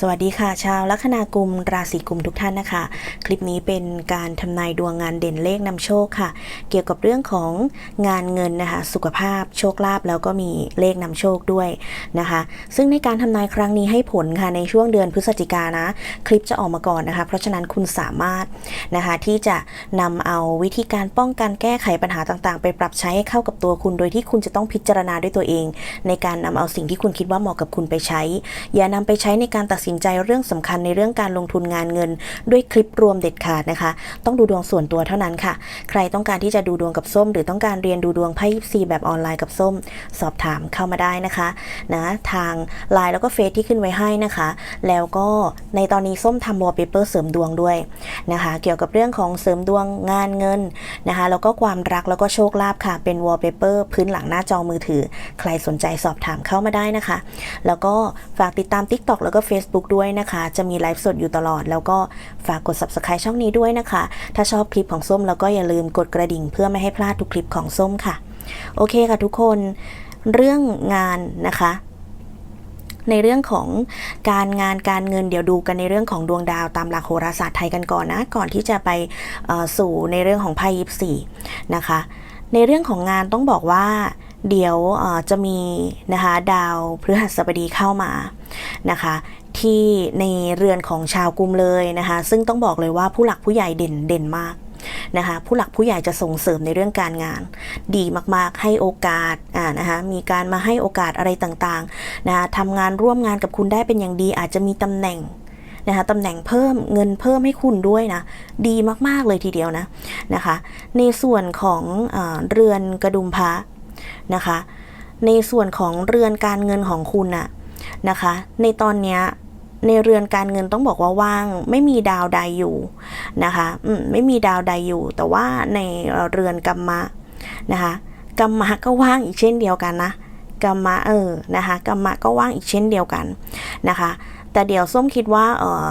สวัสดีค่ะ ชาวลัคนากุมราศีกุมทุกท่านนะคะ คลิปนี้เป็นการทำนายดวงงานเด่นเลขนำโชคค่ะ เกี่ยวกับเรื่องของงานเงินนะคะ สุขภาพโชคลาภแล้วก็มีเลขนำโชคด้วยนะคะ ซึ่งในการทำนายครั้งนี้ให้ผลค่ะในช่วงเดือนพฤศจิกานนะ คลิปจะออกมาก่อนนะคะ เพราะฉะนั้นคุณสามารถนะคะที่จะนำเอาวิธีการป้องกันแก้ไขปัญหาต่างๆ ไปปรับใช้ให้เข้ากับตัวคุณ โดยที่คุณจะต้องพิจารณาด้วยตัวเอง ในการนำเอาสิ่งที่คุณคิดว่าเหมาะกับคุณไปใช้ อย่านำไปใช้ในการตัดสินินใจเรื่องสำคัญในเรื่องการลงทุนงานเงิน ด้วยคลิปรวมเด็ดขาดนะคะ ต้องดูดวงส่วนตัวเท่านั้นค่ะ ใครต้องการที่จะดูดวงกับส้ม หรือต้องการเรียนดูดวงไพ่ยิปซีแบบออนไลน์กับส้ม สอบถามเข้ามาได้นะคะนะทางไลน์แล้วก็เฟซที่ขึ้นไว้ให้นะคะ แล้วก็ในตอนนี้ส้มทำวอลเปเปอร์เสริมดวงด้วยนะคะ เกี่ยวกับเรื่องของเสริมดวงงานเงินนะคะ แล้วก็ความรักแล้วก็โชคลาภค่ะ เป็นวอลเปเปอร์พื้นหลังหน้าจอมือถือ ใครสนใจสอบถามเข้ามาได้นะคะ แล้วก็ฝากติดตาม TikTok แล้วก็ Facebook ด้วยนะคะ จะมีไลฟ์สดอยู่ตลอด แล้วก็ฝากกด Subscribe ช่องนี้ด้วยนะคะ ถ้าชอบคลิปของส้มแล้วก็อย่าลืมกดกระดิ่ง เพื่อไม่ให้พลาดทุกคลิปของส้มค่ะ โอเคค่ะทุกคนเรื่องงานนะคะในเรื่องของการงานการเงินเดี๋ยวดูกันในเรื่องของดวงดาวตามหลักโหราศาสตร์ไทยกันก่อนนะ ก่อนที่จะไปสู่ในเรื่องของไพ่ยิปซีนะคะ ในเรื่องของงานต้องบอกว่าเดี๋ยวจะมีนะคะดาวพฤหัสบดีเข้ามานะคะ ที่ในเรือนของชาวกุมเลยนะคะ ซึ่งต้องบอกเลยว่าผู้หลักผู้ใหญ่เด่นเด่นมากนะคะผู้หลักผู้ใหญ่จะส่งเสริมในเรื่องการงาน ดีมากๆให้โอกาสอ่านะคะมีการมาให้โอกาสอะไรต่างๆนะคะทำงานร่วมงานกับคุณได้เป็นอย่างดี อาจจะมีตำแหน่งนะคะตำแหน่งเพิ่มเงินเพิ่มให้คุณด้วยนะ ดีมากๆเลยทีเดียวนะนะคะ ในส่วนของอเรือนกระดุมพระนะคะ ในส่วนของเรือนการเงินของคุณน่ะนะคะ ในตอนเนี้ย ในเรือนการเงินต้องบอกว่าว่าง ไม่มีดาวใดอยู่นะคะอืมไม่มีดาวใดอยู่ แต่ว่าในเรือนกรรมะนะคะกรรมะก็ว่างอีกเช่นเดียวกันนะกรรมะเออนะคะกรรมะก็ว่างอีกเช่นเดียวกันนะคะ แต่เดี๋ยวส้มคิดว่าเออ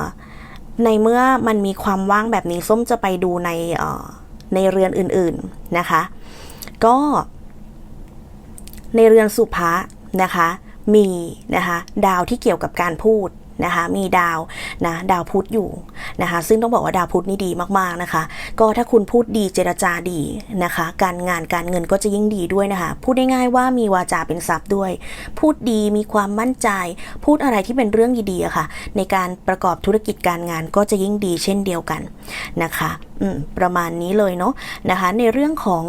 ในเมื่อมันมีความว่างแบบนี้ส้มจะไปดูในเออในเรือนอื่นๆนะคะ ก็ ในเรือนสุภะนะคะมีนะคะดาวที่เกี่ยวกับการพูด นะคะมีดาวนะดาวพุธอยู่นะคะซึ่งต้องบอกว่าดาวพุธนี่ดีมากๆนะคะ ก็ถ้าคุณพูดดีเจรจาดีนะคะ การงานการเงินก็จะยิ่งดีด้วยนะคะ พูดได้ง่ายๆว่ามีวาจาเป็นทรัพย์ด้วย พูดดีมีความมั่นใจ พูดอะไรที่เป็นเรื่องดีๆะค่ะ ในการประกอบธุรกิจการงานก็จะยิ่งดีเช่นเดียวกันนะคะ ประมาณนี้เลยเนาะนะคะ ในเรื่องของ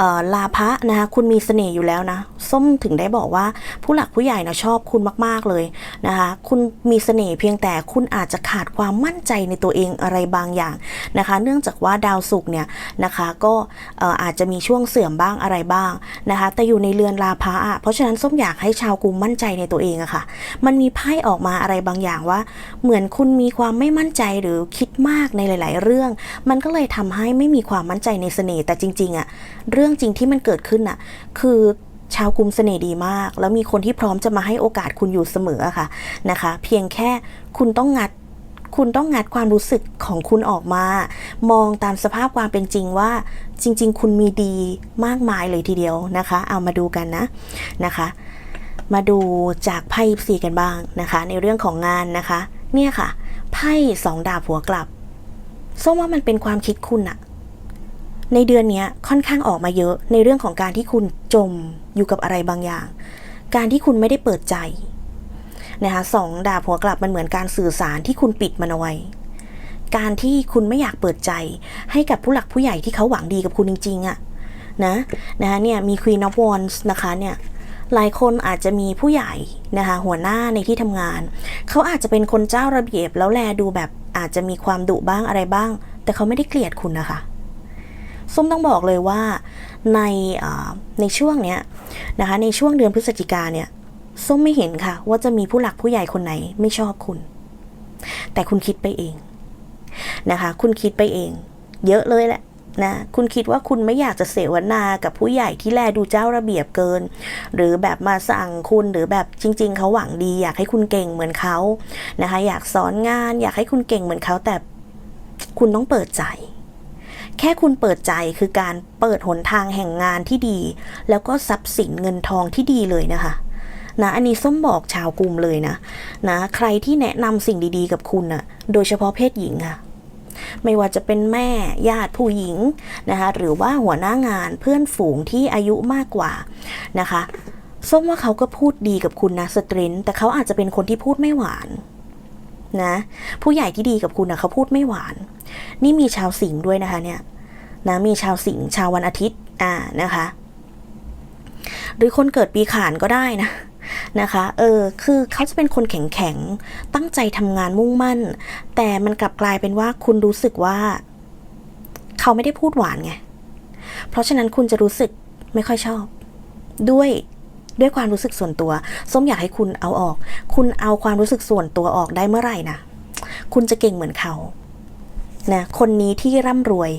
ออลาภะนะคะคุณมีเสน่ห์อยู่แล้วนะ ส้มถึงได้บอกว่าผู้หลักผู้ใหญ่นะชอบคุณมาก ๆเลยนะคะ คุณมีเสน่ห์เพียงแต่คุณอาจจะขาดความมั่นใจในตัวเองอะไรบางอย่างนะคะ เนื่องจากว่าดาวศุกร์เนี่ยนะคะก็เอ่อาจจะมีช่วงเสื่อมบ้างอะไรบ้างนะคะ แต่อยู่ในเรือนลาภะอะเพราะฉะนั้นส้มอยากให้ชาวกุมมั่นใจในตัวเองอะค่ะ มันมีไพ่ออกมาอะไรบางอย่างว่า เหมือนคุณมีความไม่มั่นใจหรือคิดมากในหลาย ๆ เรื่องมันก็เลยทำให้ไม่มีความมั่นใจในเสน่ห์แต่จริงๆอะเรื่องจริงที่มันเกิดขึ้นอะคือชาวกลุ่มเสน่ห์ดีมาก แล้วมีคนที่พร้อมจะมาให้โอกาสคุณอยู่เสมอค่ะนะคะ เพียงแค่คุณต้องงัดคุณต้องงัดความรู้สึกของคุณออกมา มองตามสภาพความเป็นจริงว่าจริง ๆ คุณมีดีมากมายเลยทีเดียวนะคะ เอามาดูกันนะนะคะ มาดูจากไพ่ยิปซีกันบ้างนะคะ ในเรื่องของงานนะคะ เนี่ยค่ะไพ่สองดาบหัวกลับ ส้มว่ามันเป็นความคิดคุณอะในเดือนนี้ค่อนข้างออกมาเยอะในเรื่องของการที่คุณจมอยู่กับอะไรบางอย่าง การที่คุณไม่ได้เปิดใจนะคะสองดาบหัวกลับมันเหมือนการสื่อสารที่คุณปิดมันเอาไว้ การที่คุณไม่อยากเปิดใจ ให้กับผู้หลักผู้ใหญ่ที่เขาหวังดีกับคุณจริงๆอะนะนะคะเนี่ยมี Queen of Wands นะคะเนี่ย หลายคนอาจจะมีผู้ใหญ่นะคะหัวหน้าในที่ทำงาน เขาอาจจะเป็นคนเจ้าระเบียบแล้วแลดูแบบอาจจะมีความดุบ้างอะไรบ้าง แต่เขาไม่ได้เกลียดคุณนะคะส้มต้องบอกเลยว่าในในช่วงเนี้ยนะคะในช่วงเดือนพฤศจิกาเนี่ยส้มไม่เห็นค่ะ ว่าจะมีผู้หลักผู้ใหญ่คนไหนไม่ชอบคุณ แต่คุณคิดไปเองนะคะ คุณคิดไปเอง เยอะเลยแหละ นะคุณคิดว่าคุณไม่อยากจะเสวนากับผู้ใหญ่ที่แลดูเจ้าระเบียบเกิน หรือแบบมาสั่งคุณหรือแบบจริง ๆเขาหวังดี อยากให้คุณเก่งเหมือนเขานะคะอยากสอนงาน อยากให้คุณเก่งเหมือนเขาแต่คุณต้องเปิดใจ แค่คุณเปิดใจคือการเปิดหนทางแห่งงานที่ดี แล้วก็ทรัพย์สินเงินทองที่ดีเลยนะคะนะอันนี้ส้มบอกชาวกลุ่มเลยนะนะ ใครที่แนะนำสิ่งดีๆ กับคุณอะโดยเฉพาะเพศหญิงอะ ไม่ว่าจะเป็นแม่ญาติผู้หญิงนะคะหรือว่าหัวหน้างานเพื่อนฝูงที่อายุมากกว่านะคะส้มว่าเขาก็พูดดีกับคุณนะสตรินแต่เขาอาจจะเป็นคนที่พูดไม่หวานนะผู้ใหญ่ที่ดีกับคุณนะเขาพูดไม่หวาน นี่มีชาวสิงห์ด้วยนะคะเนี่ยนะมีชาวสิงห์ชาววันอาทิตย์อ่านะคะ หรือคนเกิดปีขานก็ได้นะ นะคะ เออ คือเขาจะเป็นคนแข็งแข็ง ตั้งใจทำงานมุ่งมั่น แต่มันกลับกลายเป็นว่าคุณรู้สึกว่า เขาไม่ได้พูดหวานไง เพราะฉะนั้นคุณจะรู้สึกไม่ค่อยชอบ ด้วยด้วยความรู้สึกส่วนตัว ส้มอยากให้คุณเอาออก คุณเอาความรู้สึกส่วนตัวออกได้เมื่อไหร่นะ คุณจะเก่งเหมือนเขา นะ คนนี้ที่ร่ำรวย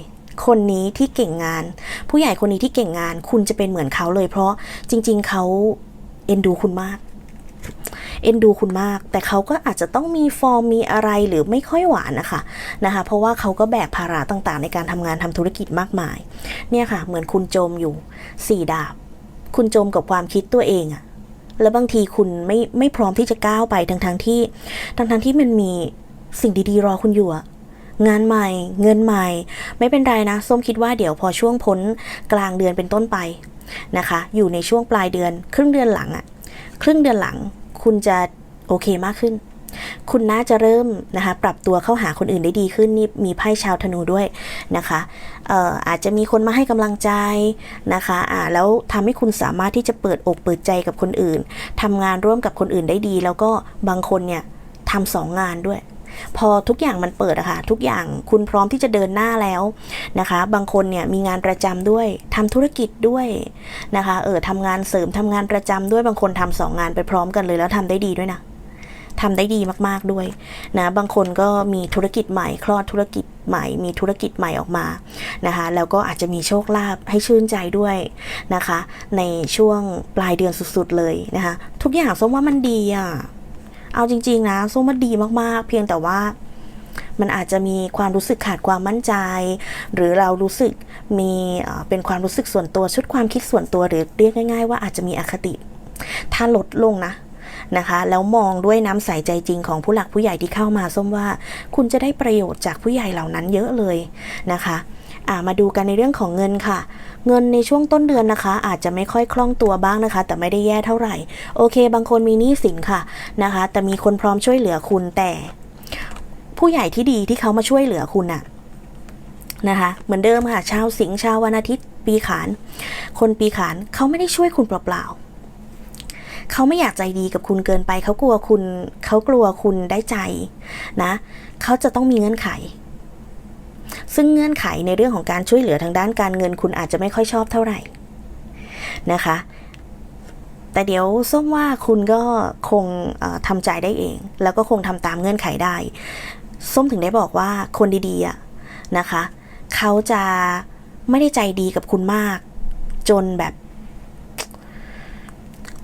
คนนี้ที่เก่งงาน ผู้ใหญ่คนนี้ที่เก่งงาน คุณจะเป็นเหมือนเขาเลย เพราะจริง ๆเขา เอ็นดูคุณมาก เอ็นดูคุณมาก แต่เขาก็อาจจะต้องมีฟอร์มมีอะไรหรือไม่ค่อยหวานนะคะนะคะ เพราะว่าเขาก็แบกภาระต่างๆ ในการทำงานทำธุรกิจมากมาย เนี่ยค่ะ เหมือนคุณจมอยู่สี่ดาบ คุณจมกับความคิดตัวเองอะแล้วบางทีคุณไม่ไม่พร้อมที่จะก้าวไปทั้งทงๆที่ ทั้งทงๆที่มันมีสิ่งดีๆ รอคุณอยู่อะ งานใหม่ เงินใหม่ ไม่เป็นไรนะส้มคิดว่าเดี๋ยวพอช่วงพ้นกลางเดือนเป็นต้นไปนะคะ อยู่ในช่วงปลายเดือน ครึ่งเดือนหลังอะครึ่งเดือนหลังคุณจะโอเคมากขึ้น คุณน่าจะเริ่มนะคะปรับตัวเข้าหาคนอื่นได้ดีขึ้นนี่มีไพ่ชาวธนูด้วยนะคะอออาจจะมีคนมาให้กำลังใจนะคะอ่าแล้วทำให้คุณสามารถที่จะเปิดอกเปิดใจกับคนอื่นทำงานร่วมกับคนอื่นได้ดี แล้วก็บางคนเนี่ยทำสองงานด้วย พอทุกอย่างมันเปิดอะค่ะทุกอย่างคุณพร้อมที่จะเดินหน้าแล้วนะคะ บางคนเนี่ยมีงานประจำด้วยทำธุรกิจด้วยนะคะเออทำงานเสริมทำงานประจำด้วยบางคนทำสองงานไปพร้อมกันเลยแล้วทำได้ดีด้วยนะทำได้ดีมากๆด้วยนะบางคนก็มีธุรกิจใหม่คลอดธุรกิจใหม่ มีธุรกิจใหม่ออกมานะคะแล้วก็อาจจะมีโชคลาภให้ชื่นใจด้วยนะคะ ในช่วงปลายเดือนสุดๆเลยนะคะ ทุกอย่างสมว่ามันดีอะ เอาจริง ๆ นะส้มว่าดีมากๆ เพียงแต่ว่ามันอาจจะมีความรู้สึกขาดความมั่นใจ หรือเรารู้สึกมีเป็นความรู้สึกส่วนตัวชุดความคิดส่วนตัวหรือเรียกง่าย ๆ ว่าอาจจะมีอคติ ถ้าลดลงนะนะคะแล้วมองด้วยน้ำใสใจจริงของผู้หลักผู้ใหญ่ที่เข้ามาส้มว่า คุณจะได้ประโยชน์จากผู้ใหญ่เหล่านั้นเยอะเลยนะคะมาดูกันในเรื่องของเงินค่ะ เงินในช่วงต้นเดือนนะคะ อาจจะไม่ค่อยคล่องตัวบ้างนะคะ แต่ไม่ได้แย่เท่าไหร่ โอเค บางคนมีหนี้สินค่ะนะคะ แต่มีคนพร้อมช่วยเหลือคุณแต่ ผู้ใหญ่ที่ดีที่เขามาช่วยเหลือคุณน่ะนะคะ เหมือนเดิมค่ะ ชาวสิงห์ชาววันอาทิตย์ ปีขาน คนปีขานเขาไม่ได้ช่วยคุณเปล่าๆเขาไม่อยากใจดีกับคุณเกินไป เขากลัวคุณ เขากลัวคุณได้ใจนะ เขาจะต้องมีเงื่อนไข ซึ่งเงื่อนไขในเรื่องของการช่วยเหลือทางด้านการเงินคุณอาจจะไม่ค่อยชอบเท่าไหร่นะคะ แต่เดี๋ยวส้มว่าคุณก็คงทำใจได้เอง แล้วก็คงทำตามเงื่อนไขได้ ส้มถึงได้บอกว่าคนดีๆอะนะคะ เขาจะไม่ได้ใจดีกับคุณมาก จนแบบ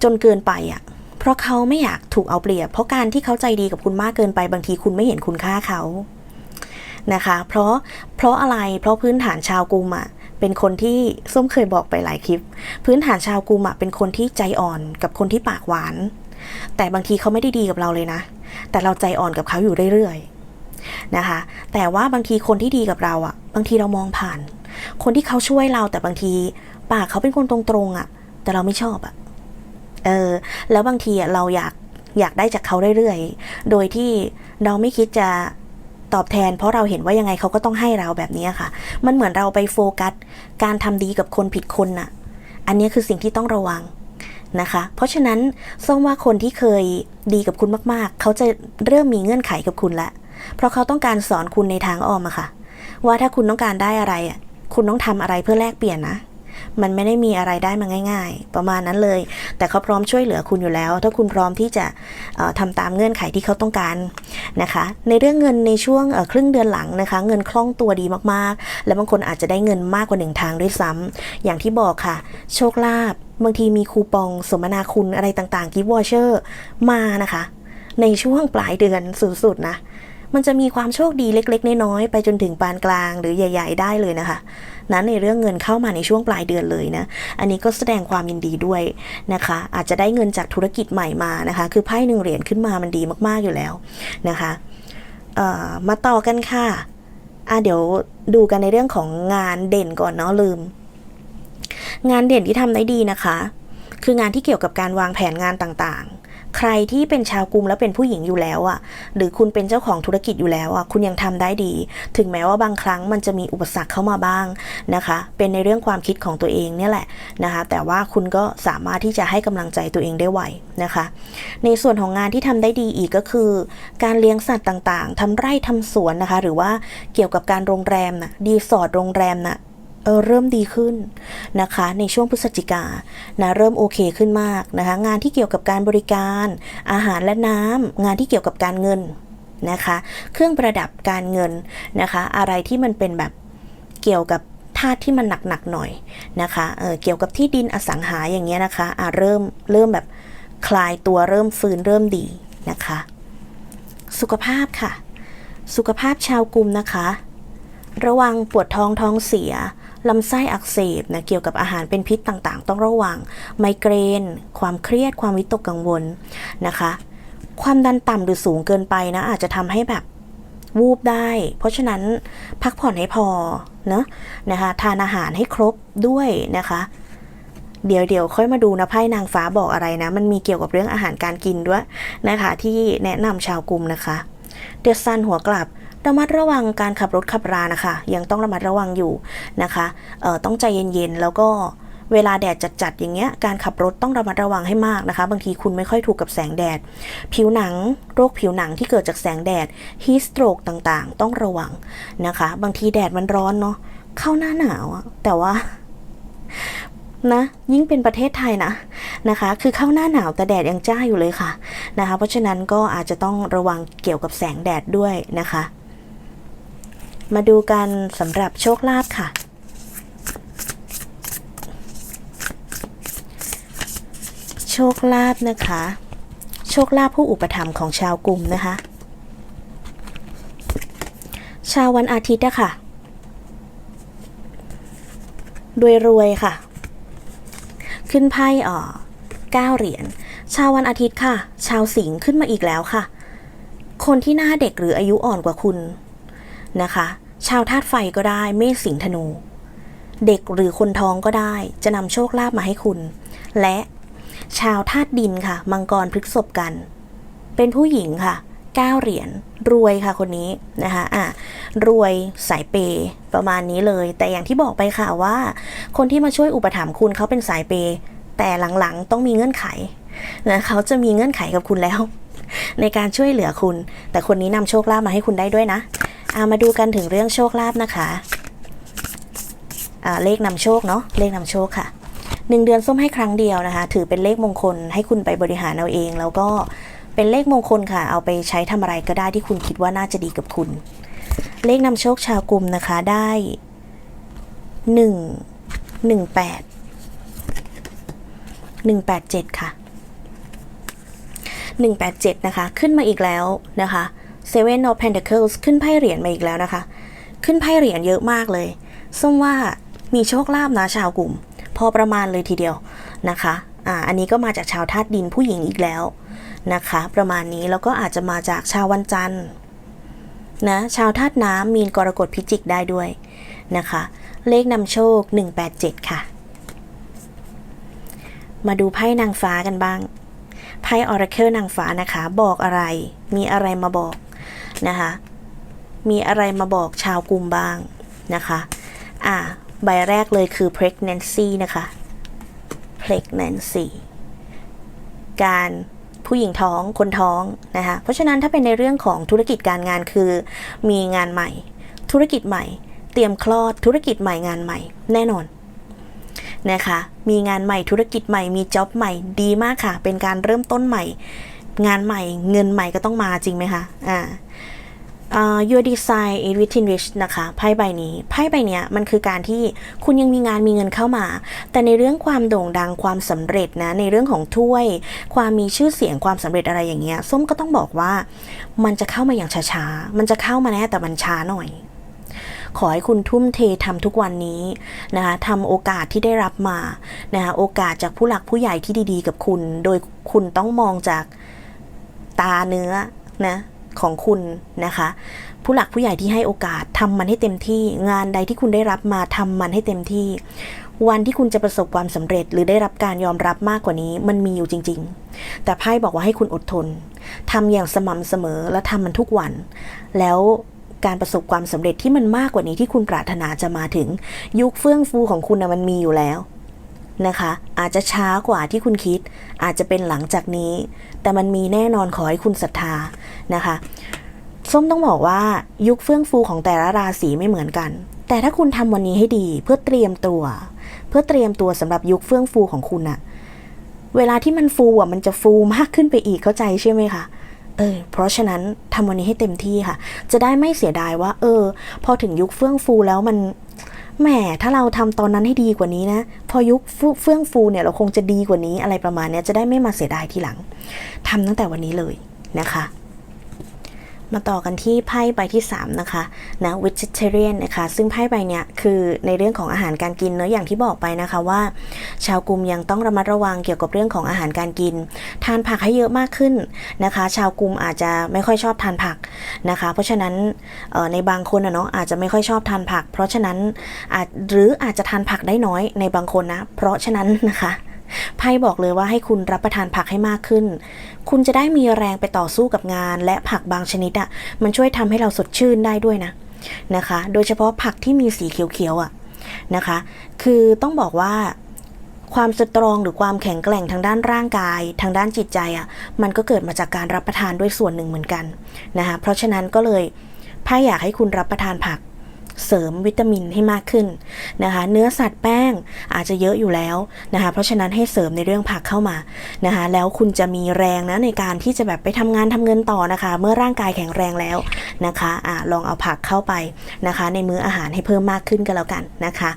จนเกินไปอะเพราะเขาไม่อยากถูกเอาเปรียบ เพราะการที่เขาใจดีกับคุณมากเกินไปบางทีคุณไม่เห็นคุณค่าเขา นะคะ เพราะเพราะอะไรเพราะพื้นฐานชาวกุมอะเป็นคนที่ส้มเคยบอกไปหลายคลิป พื้นฐานชาวกุมอะเป็นคนที่ใจอ่อนกับคนที่ปากหวาน แต่บางทีเขาไม่ได้ดีกับเราเลยนะ แต่เราใจอ่อนกับเขาอยู่เรื่อยๆนะคะ แต่ว่าบางทีคนที่ดีกับเราอะบางทีเรามองผ่าน คนที่เขาช่วยเราแต่บางที ปากเขาเป็นคนตรงๆอะแต่เราไม่ชอบอะเออแล้วบางทีอะเราอยากอยากได้จากเขาเรื่อยๆ โดยที่เราไม่คิดจะ ตอบแทน เพราะเราเห็นว่ายังไงเขาก็ต้องให้เราแบบนี้ค่ะ มันเหมือนเราไปโฟกัส การทำดีกับคนผิดคนน่ะ อันนี้คือสิ่งที่ต้องระวังนะคะ เพราะฉะนั้นส้มว่าคนที่เคยดีกับคุณมากๆ เขาจะเริ่มมีเงื่อนไขกับคุณละ เพราะเขาต้องการสอนคุณในทางอ้อมอะค่ะ ว่าถ้าคุณต้องการได้อะไรอะคุณต้องทำอะไรเพื่อแลกเปลี่ยนนะ มันไม่ได้มีอะไรได้มาง่าย ๆ ประมาณนั้นเลย แต่เขาพร้อมช่วยเหลือคุณอยู่แล้ว ถ้าคุณพร้อมที่จะเอ่อทำตามเงื่อนไขที่เขาต้องการนะคะ ในเรื่องเงินในช่วงครึ่งเดือนหลังนะคะ เงินคล่องตัวดีมากๆ และบางคนอาจจะได้เงินมากกว่าหนึ่งทางด้วยซ้ำอย่างที่บอกค่ะ โชคลาภบางทีมีคูปองสมนาคุณอะไรต่างๆกิฟต์วอเชอร์มานะคะ ในช่วงปลายเดือนสุดๆนะ มันจะมีความโชคดีเล็ก ๆ น้อยๆไปจนถึงปานกลางหรือใหญ่ ๆ ได้เลยนะคะนั้นในเรื่องเงินเข้ามาในช่วงปลายเดือนเลยนะ อันนี้ก็แสดงความยินดีด้วยนะคะ อาจจะได้เงินจากธุรกิจใหม่มานะคะ คือไพ่หนึ่งเหรียญขึ้นมามันดีมากๆอยู่แล้วนะคะเอ่อมาต่อกันค่ะอะ เดี๋ยวดูกันในเรื่องของงานเด่นก่อนเนาะลืม งานเด่นที่ทำได้ดีนะคะ คืองานที่เกี่ยวกับการวางแผนงานต่างๆ ใครที่เป็นชาวกรุงแล้วเป็นผู้หญิงอยู่แล้วอะ่ะ หรือคุณเป็นเจ้าของธุรกิจอยู่แล้วอะ่ะ คุณยังทำได้ดี ถึงแม้ว่าบางครั้งมันจะมีอุปสรรคเข้ามาบ้างนะคะ เป็นในเรื่องความคิดของตัวเองเนี่ยแหละนะคะ แต่ว่าคุณก็สามารถที่จะให้กำลังใจตัวเองได้ไวนะคะ ในส่วนของงานที่ทำได้ดีอีกก็คือ การเลี้ยงสัตว์ต่างๆทำไร่ทำสวนนะคะ หรือว่าเกี่ยวกับการโรงแรมนะดีสอร์ทโรงแรมน่ะ เออเริ่มดีขึ้นนะคะ ในช่วงพฤศจิกานะเริ่มโอเคขึ้นมากนะคะ งานที่เกี่ยวกับการบริการ อาหารและน้ำงานที่เกี่ยวกับการเงินนะคะ เครื่องประดับการเงินนะคะ อะไรที่มันเป็นแบบเกี่ยวกับธาตุที่มันหนักๆหน่อยนะคะเออเกี่ยวกับที่ดินอสังหาอย่างเงี้ยนะคะอะเริ่มเริ่มแบบคลายตัวเริ่มฟื้นเริ่มดีนะคะ สุขภาพค่ะ สุขภาพชาวกลุ่มนะคะ ระวังปวดท้องท้องเสีย ลำไส้อักเสบนะเกี่ยวกับอาหารเป็นพิษต่างๆ ต้องระวัง ไมเกรน ความเครียด ความวิตกกังวลนะคะ ความดันต่ำหรือสูงเกินไปนะอาจจะทำให้แบบวูบได้ เพราะฉะนั้นพักผ่อนให้พอเนะนะคะ ทานอาหารให้ครบด้วยนะคะ เดี๋ยวเดี๋ยวค่อยมาดูนะไพ่นางฟ้าบอกอะไรนะ มันมีเกี่ยวกับเรื่องอาหารการกินด้วยนะคะ ที่แนะนำชาวกลุ่มนะคะ เดือะซันหัวกลับ ระมัดระวังการขับรถขับรานะคะ ยังต้องระมัดระวังอยู่นะคะเอ่อต้องใจเย็นๆแล้วก็เวลาแดดจัดๆอย่างเงี้ยการขับรถต้องระมัดระวังให้มากนะคะ บางทีคุณไม่ค่อยถูกกับแสงแดด ผิวหนังโรคผิวหนังที่เกิดจากแสงแดดฮีสโตรกต่างๆ ต้องระวังนะคะ บางทีแดดมันร้อนเนาะเข้าหน้าหนาวอะแต่ว่านะยิ่งเป็นประเทศไทยนะนะคะ คือเข้าหน้าหนาวแต่แดดยังจ้าอยู่เลยค่ะนะคะ เพราะฉะนั้นก็อาจจะต้องระวังเกี่ยวกับแสงแดดด้วยนะคะ มาดูกันสำหรับโชคลาภค่ะ โชคลาภนะคะ โชคลาภผู้อุปถัมภ์ของชาวกลุ่มนะคะ ชาววันอาทิตย์อะค่ะรวยรวยๆค่ะ ขึ้นไพ่อ่อเก้าเหรียญชาววันอาทิตย์ค่ะ ชาวสิงห์ขึ้นมาอีกแล้วค่ะ คนที่หน้าเด็กหรืออายุอ่อนกว่าคุณ นะคะ ชาวธาตุไฟก็ได้เมษสิงธนู เด็กหรือคนท้องก็ได้จะนำโชคลาภมาให้คุณ และชาวธาตุดินค่ะ มังกรพฤกษบกัน เป็นผู้หญิงค่ะก้าเหรียญรวยค่ะคนนี้นะคะอะรวยสายเปย์ประมาณนี้เลย แต่อย่างที่บอกไปค่ะว่า คนที่มาช่วยอุปถัมภ์คุณเขาเป็นสายเปย์แต่หลังๆต้องมีเงื่อนไขนะเขาจะมีเงื่อนไขกับคุณแล้ว ในการช่วยเหลือคุณ แต่คนนี้นำโชคลาภมาให้คุณได้ด้วยนะ อามาดูกันถึงเรื่องโชคลาภนะคะเลขนำโชคเนาะเลขนำโชคค่ะหนึ่งเดือนส้มให้ครั้งเดียวนะคะ ถือเป็นเลขมงคลให้คุณไปบริหารเอาเอง แล้วก็เป็นเลขมงคลค่ะ เอาไปใช้ทำอะไรก็ได้ที่คุณคิดว่าน่าจะดีกับคุณ เลขนำโชคชาวกลุ่มนะคะได้หนึ่งหนึ่งแปดหนึ่งแปดเจ็ดค่ะหนึ่งแปดเจ็ดนะคะ ขึ้นมาอีกแล้วนะคะ Seven of Pentacles ขึ้นไพ่เหรียญมาอีกแล้วนะคะ ขึ้นไพ่เหรียญเยอะมากเลยส้มว่ามีโชคลาภนะชาวกลุ่ม พอประมาณเลยทีเดียวนะคะอ่าอันนี้ก็มาจากชาวธาตุดินผู้หญิงอีกแล้วนะคะ ประมาณนี้แล้วก็อาจจะมาจากชาววันจันทร์นะชาวธาตุน้ำมีนกรกฎพิจิกได้ด้วยนะคะ เลขนำโชค 187 ค่ะ มาดูไพ่นางฟ้ากันบ้างไพ่ออราเคิลนางฟ้านะคะ บอกอะไร มีอะไรมาบอก นะคะ มีอะไรมาบอกชาวกลุ่มบ้างนะคะ อ่า ใบแรกเลยคือ pregnancy นะคะ pregnancy การผู้หญิงท้องคนท้องนะคะ เพราะฉะนั้นถ้าเป็นในเรื่องของธุรกิจการงานคือมีงานใหม่ ธุรกิจใหม่ เตรียมคลอดธุรกิจใหม่งานใหม่ แน่นอนนะคะ มีงานใหม่ธุรกิจใหม่มีจ็อบใหม่ดีมากค่ะ เป็นการเริ่มต้นใหม่ งานใหม่เงินใหม่ก็ต้องมาจริงไหมคะอ่า uh, your design is within reach นะคะไพ่ใบนี้ไพ่ใบเนี้ยมันคือการที่คุณยังมีงานมีเงินเข้ามา แต่ในเรื่องความโด่งดังความสำเร็จนะในเรื่องของถ้วย ความมีชื่อเสียงความสำเร็จอะไรอย่างเงี้ยส้มก็ต้องบอกว่ามันจะเข้ามาอย่างช้าๆ มันจะเข้ามาแน่แต่มันช้าหน่อย ขอให้คุณทุ่มเททำทุกวันนี้นะคะทำโอกาสที่ได้รับมานะคะโอกาสจากผู้หลักผู้ใหญ่ที่ดีๆ กับคุณ โดยคุณต้องมองจาก ตาเนื้อนะของคุณนะคะ ผู้หลักผู้ใหญ่ที่ให้โอกาสทำมันให้เต็มที่งานใดที่คุณได้รับมาทำมันให้เต็มที่ วันที่คุณจะประสบความสำเร็จ หรือได้รับการยอมรับมากกว่านี้ มันมีอยู่จริง ๆ แต่ไพ่บอกว่าให้คุณอดทนทำอย่างสม่ำเสมอและทำมันทุกวัน แล้วการประสบความสำเร็จที่มันมากกว่านี้ที่คุณปรารถนาจะมาถึง ยุคเฟื่องฟูของคุณนะมันมีอยู่แล้ว นะคะ อาจจะช้ากว่าที่คุณคิด อาจจะเป็นหลังจากนี้ แต่มันมีแน่นอนขอให้คุณศรัทธานะคะ ส้มต้องบอกว่ายุคเฟื่องฟูของแต่ละราศีไม่เหมือนกัน แต่ถ้าคุณทำวันนี้ให้ดีเพื่อเตรียมตัว เพื่อเตรียมตัวสำหรับยุคเฟื่องฟูของคุณอะเวลาที่มันฟูอะมันจะฟูมากขึ้นไปอีกเข้าใจใช่ไหมคะเออเพราะฉะนั้นทำวันนี้ให้เต็มที่ค่ะ จะได้ไม่เสียดายว่า เออ พอถึงยุคเฟื่องฟูแล้วมัน แหมถ้าเราทำตอนนั้นให้ดีกว่านี้นะ พอยุคเฟื่องฟูเนี่ยเราคงจะดีกว่านี้อะไรประมาณเนี้ยจะได้ไม่มาเสียดายทีหลังทำตั้งแต่วันนี้เลยนะคะ มาต่อกันที่ไพ่ใบที่3นะคะนะ vegetarian นะคะซึ่งไพ่ใบเนี้ยคือในเรื่องของอาหารการกินเนอะอย่างที่บอกไปนะคะว่า ชาวกลุ่มยังต้องระมัดระวังเกี่ยวกับเรื่องของอาหารการกิน ทานผักให้เยอะมากขึ้นนะคะ ชาวกลุ่มอาจจะไม่ค่อยชอบทานผักนะคะ เพราะฉะนั้นในบางคนอะเนาะอาจจะไม่ค่อยชอบทานผัก เพราะฉะนั้นหรืออาจจะทานผักได้น้อยในบางคนนะเพราะฉะนั้นนะคะ ไพ่บอกเลยว่าให้คุณรับประทานผักให้มากขึ้น คุณจะได้มีแรงไปต่อสู้กับงาน และผักบางชนิดอะ่ะ มันช่วยทำให้เราสดชื่นได้ด้วยนะนะคะ โดยเฉพาะผักที่มีสีเขียวๆอะ่ะนะคะ คือต้องบอกว่าความสตรองหรือความแข็งแกร่งทางด้านร่างกาย ทางด้านจิตใจอะ่ะ มันก็เกิดมาจากการรับประทานด้วยส่วนหนึ่งเหมือนกันนะคะ เพราะฉะนั้นก็เลยไพ่อยากให้คุณรับประทานผัก เสริมวิตามินให้มากขึ้นนะคะ เนื้อสัตว์แป้งอาจจะเยอะอยู่แล้วนะคะ เพราะฉะนั้นให้เสริมในเรื่องผักเข้ามานะคะ แล้วคุณจะมีแรงนะในการที่จะแบบไปทำงานทำเงินต่อนะคะ เมื่อร่างกายแข็งแรงแล้วนะคะอะลองเอาผักเข้าไปนะคะ ในมื้ออาหารให้เพิ่มมากขึ้นกันแล้วกันนะคะ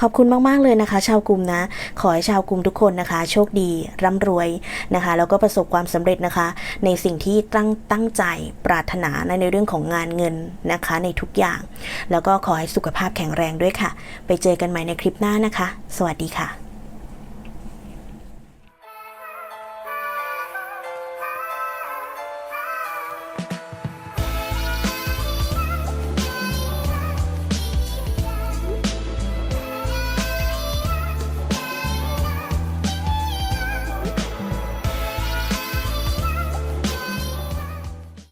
ขอบคุณมาก ๆ เลยนะคะ ชาวกลุ่มนะ ขอให้ชาวกลุ่มทุกคนนะคะ โชคดีร่ำรวยนะคะ แล้วก็ประสบความสำเร็จนะคะ ในสิ่งที่ตั้งตั้งใจปรารถนาในเรื่องของงานเงินนะคะ ในทุกอย่างแล้วก็ขอให้สุขภาพแข็งแรงด้วยค่ะ ไปเจอกันใหม่ในคลิปหน้านะคะ สวัสดีค่ะ